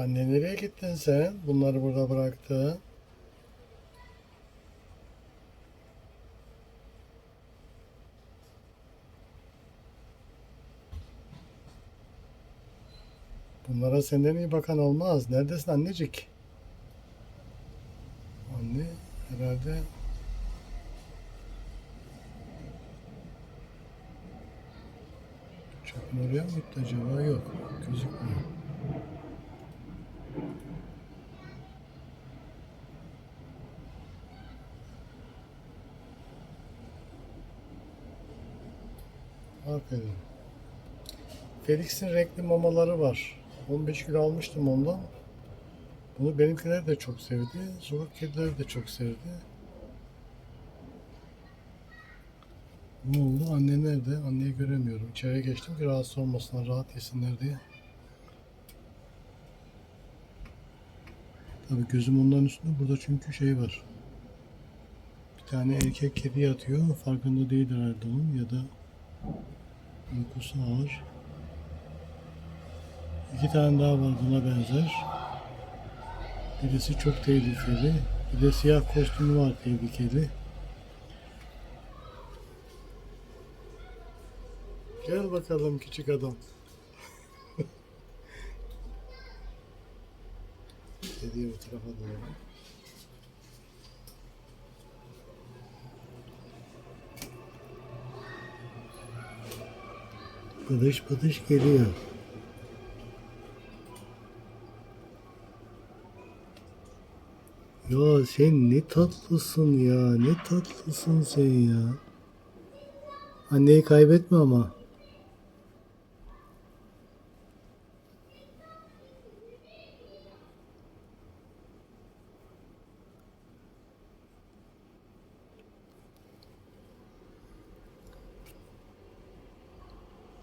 Anne nereye gittin sen? Bunları burada bıraktı. Bunlara senden iyi bakan olmaz. Neredesin annecik? Anne herhalde Çöpün oraya mı gitti acaba? Yok. Gözükmüyor. Aferin. Felix'in renkli mamaları var. 15 kilo almıştım ondan. Bunu benimkiler de çok sevdi. Sokak kedileri de çok sevdi. Ne oldu? Anne nerede? Anneyi göremiyorum. İçeriye geçtim ki rahatsız olmasınlar, rahat yesinler diye. Tabii gözüm onların üstünde. Burada çünkü şey var. Bir tane erkek kedi yatıyor. Farkında değil herhalde onun ya da uykusu ağır. İki tane daha var buna benzer. Birisi çok tehlikeli. Bir de siyah kostümü var tehlikeli. Gel bakalım küçük adam. Geliyor bu tarafa doğru. Bıdış bıdış geliyor. Ya sen ne tatlısın ya. Ne tatlısın sen ya. Anneyi kaybetme ama.